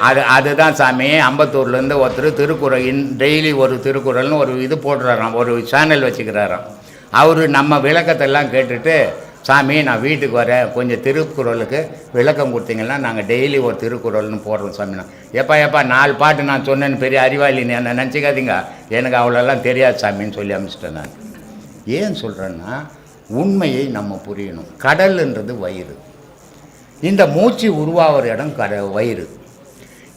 அது அதுதான் சாமி. அம்பத்தூர்லேருந்து ஒருத்தர் திருக்குறள் இன் டெய்லி ஒரு திருக்குறள்னு ஒரு இது போடுறாராம். ஒரு சேனல் வச்சுக்கிறாராம். அவர் நம்ம விளக்கத்தெல்லாம் கேட்டுட்டு சாமி நான் வீட்டுக்கு வரேன். கொஞ்சம் திருக்குறளுக்கு விளக்கம் கொடுத்தீங்கன்னா நாங்கள் டெய்லி ஒரு திருக்குறள்னு போடுறோம் சாமி. நான் எப்பா எப்பா நாலு பாட்டு நான் சொன்னேன்னு பெரிய அறிவாளி என்ன நினச்சிக்காதீங்க. எனக்கு அவ்வளோலாம் தெரியாது சாமின்னு சொல்லி அனுப்பிச்சிட்டேன் நான். ஏன் சொல்கிறேன்னா உண்மையை நம்ம புரியணும். கடல்ன்றது வயிறு. இந்த மூச்சு உருவாகிற இடம் கட வயிறு.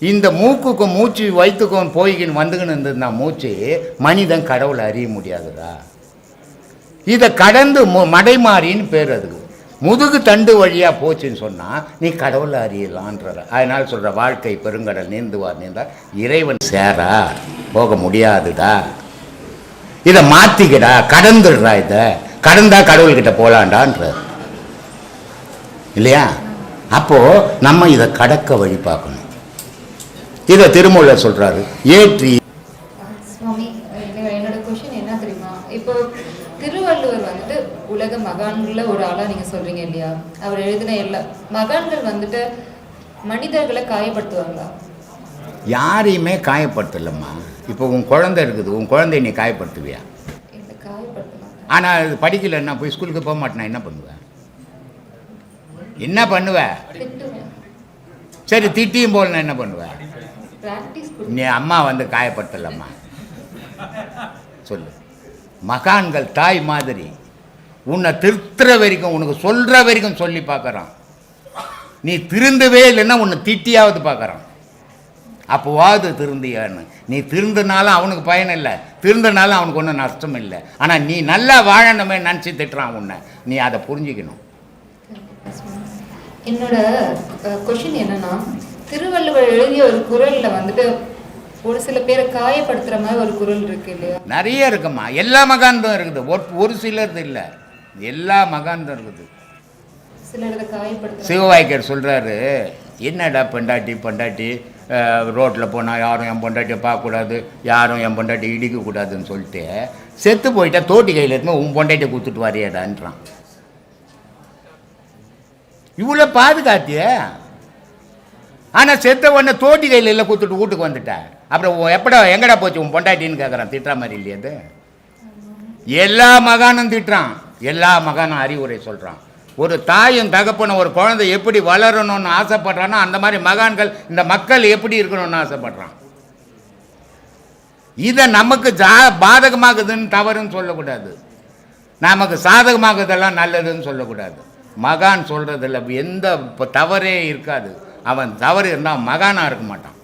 இந்த மூக்குக்கும் மூச்சு வயிற்றுக்கும் போய்கின்னு வந்துக்கின்னு இருந்ததுன்னா மூச்சு மனிதன் கடவுளை அறிய முடியாதுடா. இதை கடந்து மடைமாறின்னு பேர் அதுக்கு. முதுகு தண்டு வழியாக போச்சுன்னு சொன்னால் நீ கடவுளை அறியலான்றார் அதனால் சொல்கிற வாழ்க்கை பெருங்கடல் நீந்துவார் நீந்தார். இறைவன் சேரா. போக முடியாதுடா. இதை மாற்றிக்கடா கடந்துடுறா இதை. கடந்தா கடவுள்கிட்ட போகலான்டான்றார் இல்லையா? அப்போது நம்ம இதை கடக்க வழி பார்க்கணும். இதை திருமூலர் சொல்கிறாரு ஏற்றி சுவாமி என்ன- என்னோட கொஷின் என்ன தெரியுமா? இப்போ திருவள்ளுவர் வந்துட்டு உலக மகான்கள்ல ஒரு ஆளா நீங்க சொல்றீங்க இல்லையா? அவர் எழுதின எல்லா மகான்கள் வந்துட்டு மனிதர்களை காயப்படுத்துவாங்களா? யாரையுமே காயப்படுத்தலம்மா. இப்போ உன் குழந்தை இருக்குது உன் குழந்தைய நீ காயப்படுத்துவியா? ஆனால் அது படிக்கலைன்னா போய் ஸ்கூலுக்கு போக மாட்டேனா என்ன பண்ணுவேன் என்ன பண்ணுவ? திட்டுவேன். சரி திட்டியும் போலனா என்ன பண்ணுவேன் நீ அம்மா வந்து காயப்படுத்தலம்மா சொல்லு. மகான்கள் தாய் மாதிரி உன்னை திருத்துற வரைக்கும் உனக்கு சொல்கிற வரைக்கும் சொல்லி பார்க்குறான். நீ திருந்தவே இல்லைன்னா உன்னை திட்டியாவது பார்க்குறான். அப்போவாது திருந்தியான்னு. நீ திருந்தினாலும் அவனுக்கு பயன் இல்லை. திருந்தினாலும் அவனுக்கு ஒன்றும் நஷ்டம் இல்லை ஆனால் நீ நல்லா வாழணுமே நினச்சி திட்டுறான் உன்னை. நீ அதை புரிஞ்சுக்கணும். என்னோட கொஷின் என்னன்னா திருவள்ளுவர் எழுதிய ஒரு குறள்ல வந்துட்டு ஒரு சில பேரை காயப்படுத்துற மாதிரி ஒரு குறள் இருக்கு இல்லையா? நிறைய இருக்குமா எல்லா மகான்தும் இருக்குது. ஒரு ஒரு சிலர்து இல்லை. எல்லா மகான்தும் இருக்குது. சிலர் காயப்படுத்துற சிவவாய்க்கர் சொல்கிறாரு என்னடா பொண்டாட்டி பொண்டாட்டி? ரோட்டில் போனால் யாரும் என் பொண்டாட்டியை பார்க்கக்கூடாது யாரும் என் பொண்டாட்டி இடிக்கக்கூடாதுன்னு சொல்லிட்டு செத்து போயிட்டா தோட்டி கையில் இருக்கும்போது உன் பொண்டாட்டியை கொடுத்துட்டு வரையாடான்றான். இவ்வளோ பாதுகாத்திய? ஆனால் செத்த உடனே தோட்டி கையில் இல்லை கொடுத்துட்டு வீட்டுக்கு வந்துட்டேன் அப்புறம் எப்படா எங்கடா போச்சு? உன் பொண்டாட்டின்னு கேட்குறான் திட்டுற மாதிரி இல்லையா அது. எல்லா மகானும் திட்டுறான். எல்லா மகானும் அறிவுரை சொல்கிறான் ஒரு தாயும் தகப்பனும் ஒரு குழந்தை எப்படி வளரணும்னு ஆசைப்படுறானோ அந்த மாதிரி மகான்கள் இந்த மக்கள் எப்படி இருக்கணும்னு ஆசைப்படுறான். இதை நமக்கு ஜா பாதகமாகுதுன்னு தவறுன்னு சொல்லக்கூடாது. நமக்கு சாதகமாகுதெல்லாம் நல்லதுன்னு சொல்லக்கூடாது. மகான் சொல்கிறதில்ல எந்த இப்போ தவறே இருக்காது. அவன் தவறு இருந்தால் மகானாக இருக்க மாட்டான்.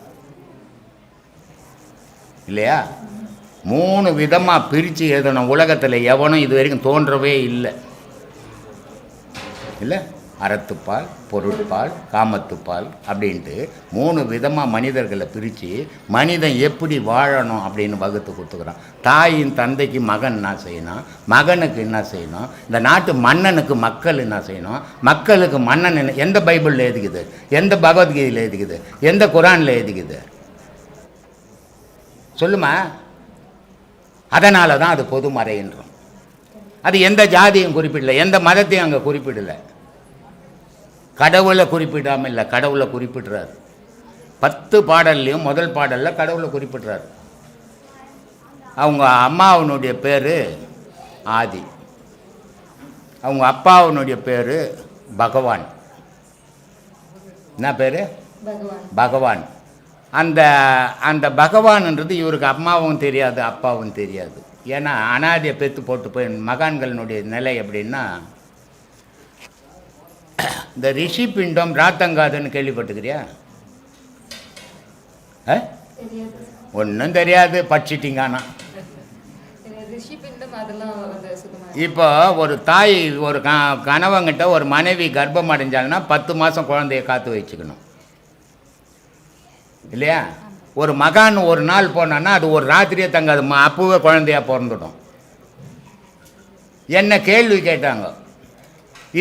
இல்லையா? மூணு விதமாக பிரித்து எழுதணும். உலகத்தில் எவனும் இது வரைக்கும் தோன்றவே இல்லை. இல்லை? அறத்துப்பால் பொருட்பால் காமத்துப்பால் அப்படின்ட்டு மூணு விதமாக மனிதர்களை பிரித்து மனிதன் எப்படி வாழணும் அப்படின்னு வகுத்து கொடுத்துக்கிறான். தாயின் தந்தைக்கு மகன் என்ன செய்யணும்? மகனுக்கு என்ன செய்யணும்? இந்த நாட்டு மன்னனுக்கு மக்கள் என்ன செய்யணும்? மக்களுக்கு மன்னன் என்ன எந்த பைபிளில் எழுதிக்குது? எந்த பகவத்கீதையில் எழுதிக்குது? எந்த குரானில் எழுதிக்குது? சொல்லுமா? அதனால தான் அது பொதுமறைன்றோம் அது எந்த ஜாதியும் குறிப்பிடல எந்த மதத்தையும் அங்கே குறிப்பிடலை. கடவுளை குறிப்பிடாமல் இல்லை கடவுளை குறிப்பிடுறாரு. பத்து பாடல்லையும் முதல் பாடலில் கடவுளை குறிப்பிடுறாரு. அவங்க அம்மாவனுடைய பேர் ஆதி. அவங்க அப்பாவனுடைய பேர் பகவான். என்ன பேர்? பகவான். பகவான். அந்த அந்த பகவான்ன்றது இவருக்கு அம்மாவும் தெரியாது அப்பாவும் தெரியாது. ஏன்னா அனாதியை பெற்று போட்டு போய் மகான்களினுடைய நிலை எப்படின்னா இந்த ரிஷி பிண்டம் ராத்தங்காதுன்னு கேள்விப்பட்டுக்கிறியா ஒன்றும் தெரியாது படிச்சிட்டிங்கானா இப்போ ஒரு தாய் ஒரு க கணவங்கிட்ட ஒரு மனைவி கர்ப்பம் அடைஞ்சாலுன்னா பத்து மாதம் குழந்தைய காத்து வச்சுக்கணும். இல்லையா? ஒரு மகான் ஒரு நாள் போனான்னா அது ஒரு ராத்திரியே தங்காது. அப்பவே குழந்தையா பிறந்துடும். என்ன கேள்வி கேட்டாங்க?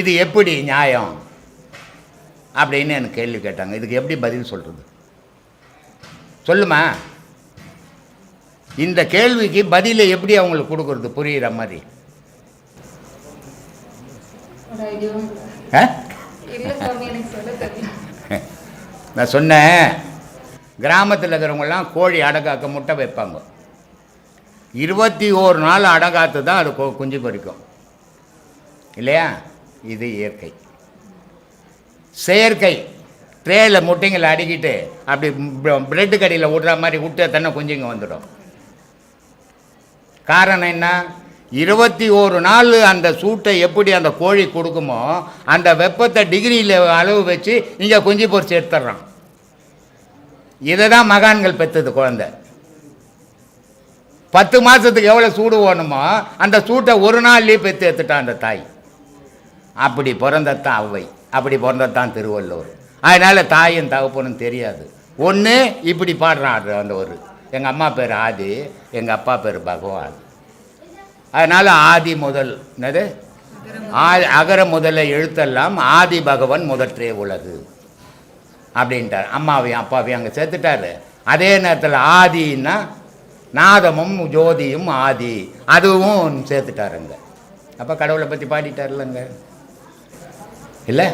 இது எப்படி நியாயம்? அப்படின்னு எனக்கு கேள்வி கேட்டாங்க. இதுக்கு எப்படி பதில் சொல்கிறது சொல்லுமா? இந்த கேள்விக்கு பதிலை எப்படி அவங்களுக்கு கொடுக்கறது? புரியுற மாதிரி. நான் சொன்னேன். கிராமத்தில் இருக்கிறவங்கெல்லாம் கோழி அடகாக்க முட்டை வைப்பாங்க. இருபத்தி ஓரு நாள் அடகாத்து தான் அது குஞ்சு பொரிக்கும். இல்லையா? இது இயற்கை. செயற்கை. ட்ரேயில் முட்டைங்களை அடிக்கிட்டு அப்படி பிரெட்டு கடியில் விட்ற மாதிரி விட்டு தானே குஞ்சுங்க வந்துடும். காரணம் என்ன? இருபத்தி ஒரு நாள் அந்த சூட்டை எப்படி அந்த கோழி கொடுக்குமோ அந்த வெப்பத்தை டிகிரியில் அளவு வச்சு இங்கே குஞ்சு பொறிச்சு எடுத்துட்றான். இதை தான் மகான்கள் பெற்றது குழந்தை. பத்து மாதத்துக்கு எவ்வளோ சூடு வேணுமோ அந்த சூட்டை ஒரு நாள்லேயே பெற்று எடுத்துட்டான் அந்த தாய். அப்படி பிறந்தத்தான் அவ்வை அப்படி பிறந்தத்தான் திருவள்ளுவர். அதனால் தாயும் தகப்பனும் தெரியாது. ஒன்று இப்படி பாடுறான் அந்த ஒரு. எங்கள் அம்மா பேர் ஆதி எங்கள் அப்பா பேர் பகவான். அதனால் ஆதி முதல் என்னது? ஆதி அகர முதல எழுத்தெல்லாம் ஆதி பகவன் முதற்றே உலகு. அப்படின்ட்டார். அம்மாவையும் அப்பாவையும் அங்கே சேர்த்துட்டாரு. அதே நேரத்தில் ஆதின்னா நாதமும் ஜோதியும் ஆதி. அதுவும் சேர்த்துட்டாருங்க. அப்போ கடவுளை பற்றி பாடிட்டார்லங்க. இல்லை?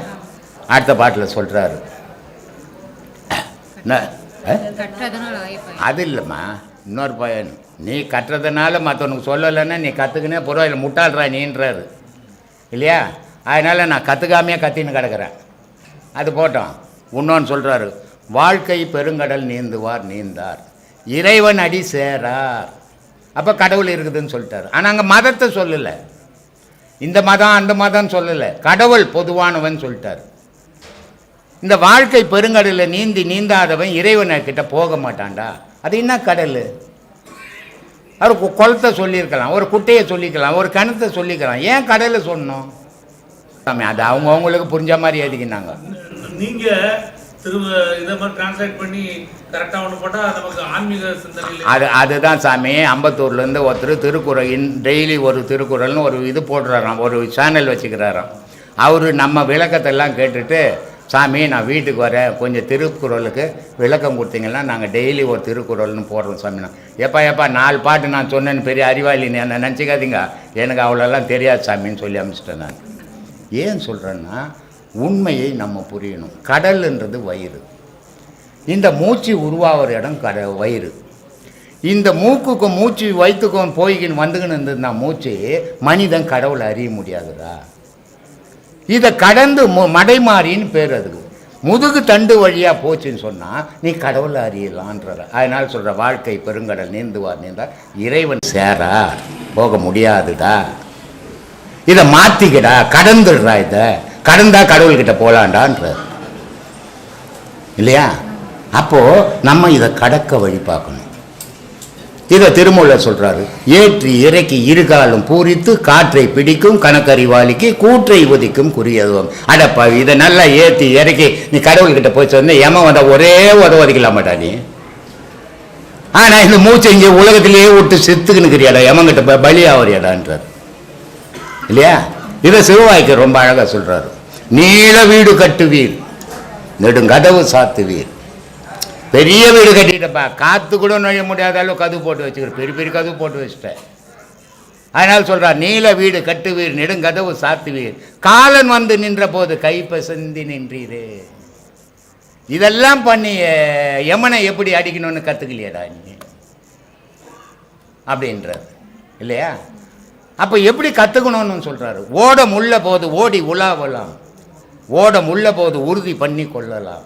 அடுத்த பாட்டில் சொல்கிறாரு அது இல்லைம்மா. இன்னொரு பையன். நீ கட்டுறதுனால மற்றவனுக்கு சொல்லலைன்னா நீ கற்றுக்கினே பரவாயில்ல முட்டாள்றா நீன்றாரு. இல்லையா? அதனால் நான் கற்றுக்காமையே கத்தின்னு கிடக்கிறேன். அது போட்டோம். இன்னொன்று சொல்கிறாரு வாழ்க்கை பெருங்கடல் நீந்துவார் நீந்தார். இறைவன் அடி சேரார். அப்போ கடவுள் இருக்குதுன்னு சொல்லிட்டாரு. ஆனால் அங்கே மதத்தை சொல்லலை. இந்த மதம் அந்த மதம் சொல்லலை. கடவுள் பொதுவானவன் சொல்லிட்டாரு. இந்த வாழ்க்கை பெருங்கடலில் நீந்தி நீந்தாதவன் இறைவனை கிட்ட போக மாட்டான்டா. அது என்ன கடல்? அவர் கு- குளத்தை சொல்லியிருக்கலாம் ஒரு குட்டையை சொல்லிக்கலாம் ஒரு கிணத்தை சொல்லிக்கலாம் ஏன் கடலை சொன்னோம்? அது அவங்க அவங்களுக்கு புரிஞ்ச மாதிரி எழுதிக்கினாங்க நீங்கள் திரும்ப இதை மாதிரி டிரான்ஸ்லேட் பண்ணி கரெக்டாக ஒன்று போட்டால் நமக்கு ஆன்மீக சிந்தனையில அது அதுதான் சாமி. அம்பத்தூர்லேருந்து ஒருத்தர் திருக்குறள் இன் டெய்லி ஒரு திருக்குறள்னு ஒரு இது போடுறாராம். ஒரு சேனல் வச்சுக்கிறாராம். அவர் நம்ம விளக்கத்தெல்லாம் கேட்டுட்டு சாமி நான் வீட்டுக்கு வரேன். கொஞ்சம் திருக்குறளுக்கு விளக்கம் கொடுத்தீங்கன்னா நாங்கள் டெய்லி ஒரு திருக்குறள்னு போடுறோம் சாமி. நான் எப்பா எப்பா நாலு பாட்டு நான் சொன்னேன்னு பெரிய அறிவாளி நீ என்ன நினச்சிக்காதீங்க. எனக்கு அவ்வளோலாம் தெரியாது சாமின்னு சொல்லி அனுப்பிச்சிட்டேன் நான். ஏன் சொல்கிறேன்னா உண்மையை நம்ம புரியணும். கடல்ன்றது வயிறு. இந்த மூச்சு உருவாகிற இடம் கட வயிறு. இந்த மூக்குக்கும் மூச்சு வயிற்றுக்கும் போய்கின்னு வந்துக்கின்னு இருந்ததுன்னா மூச்சு மனிதன் கடவுளை அறிய முடியாதுடா. இதை கடந்து மடை மடைமாறின்னு பேர் அதுக்கு. முதுகு தண்டு வழியாக போச்சுன்னு சொன்னால் நீ கடவுளை அறியலான்றார் அதனால் சொல்கிற வாழ்க்கை பெருங்கடல் நீந்துவார் நீந்தார் இறைவன் சேரா போக முடியாதுடா. இதை மாற்றிக்கடா கடந்துடுறா இதை. கடந்தா கடவுள்கிட்ட போகலான்டான்றார் இல்லையா? அப்போது நம்ம இதை கடக்க வழி பார்க்கணும். இதை திருமூலர் சொல்கிறாரு ஏற்றி இறக்கி இருகாலும் பூரித்து காற்றை பிடிக்கும் கணக்கறிவாளிக்கு கூற்றை உதிக்கும் குறியதுவம். அடப்பா இதை நல்லா ஏற்றி இறக்கி நீ கடவுள்கிட்ட போய் சொன்ன ஏமா வந்த ஒரே உத ஒதுக்கலாம் மாட்டா நீ? ஆனால் இந்த மூச்சை இங்கே உலகத்திலேயே விட்டு செத்துக்குன்னு இருக்கிறியாடா எமங்கிட்ட ப- பலியாவறியாடான்றார். இல்லையா? இதை சிவவாய்க்கு ரொம்ப அழகாக சொல்கிறாரு நீள வீடு கட்டுவீர் நெடுங்கதவு சாத்துவீர். பெரிய வீடு கட்டிட்டப்பா காற்று கூட நுழைய முடியாத அளவு கதவு போட்டு வச்சுக்கிற பெரிய பெரிய கதவு போட்டு வச்சுட்டேன். அதனால் சொல்கிறார் நீல வீடு கட்டுவீர் நெடுங்கதவு சாத்துவீர். காலன் வந்து நின்ற போது கைப்பசந்தி நின்றீரே. இதெல்லாம் பண்ணி யமனை எப்படி அடிக்கணும்னு கற்றுக்கலையடா நீ? அப்படின்றார். இல்லையா? அப்போ எப்படி கற்றுக்கணும்னு சொல்கிறாரு ஓடம் உள்ள போது ஓடி உலாவலாம். ஓடம் உள்ள போது உறுதி பண்ணி கொள்ளலாம்.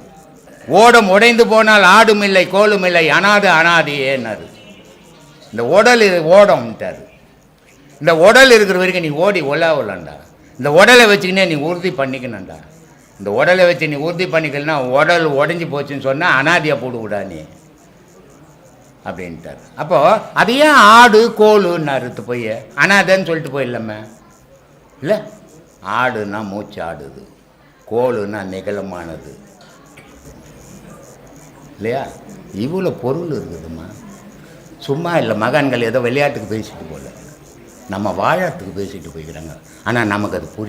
ஓடம் உடைந்து போனால் ஆடும் இல்லை கோலும் இல்லை அனாது அனாதியேன்னாரு இந்த உடல் இது ஓடம்ட்டாரு இந்த உடல் இருக்கிற வரைக்கும் நீ ஓடி உலாவலாம்டா இந்த உடலை வச்சுக்கினே நீ உறுதி பண்ணிக்கணும்டா. இந்த உடலை வச்சு நீ உறுதி பண்ணிக்கலன்னா உடல் உடஞ்சி போச்சுன்னு சொன்னால் அனாதியாக போடுவிடா நீ. அப்படின்ட்டார். அப்போது அது ஏன் ஆடு அறுத்து போய் அனாதன்னு சொல்லிட்டு போயிடலாமே. இல்லை ஆடுனா மூச்சு ஆடுது. கோலுன்னா நிகழமானது. இல்லையா? இவ்வளோ பொருள் இருக்குதும்மா. சும்மா இல்லை மகான்கள் ஏதோ விளையாட்டுக்கு பேசிட்டு போகல நம்ம வாழறதுக்கு பேசிட்டு போய்க்கிறாங்க. ஆனால் நமக்கு அது புரிய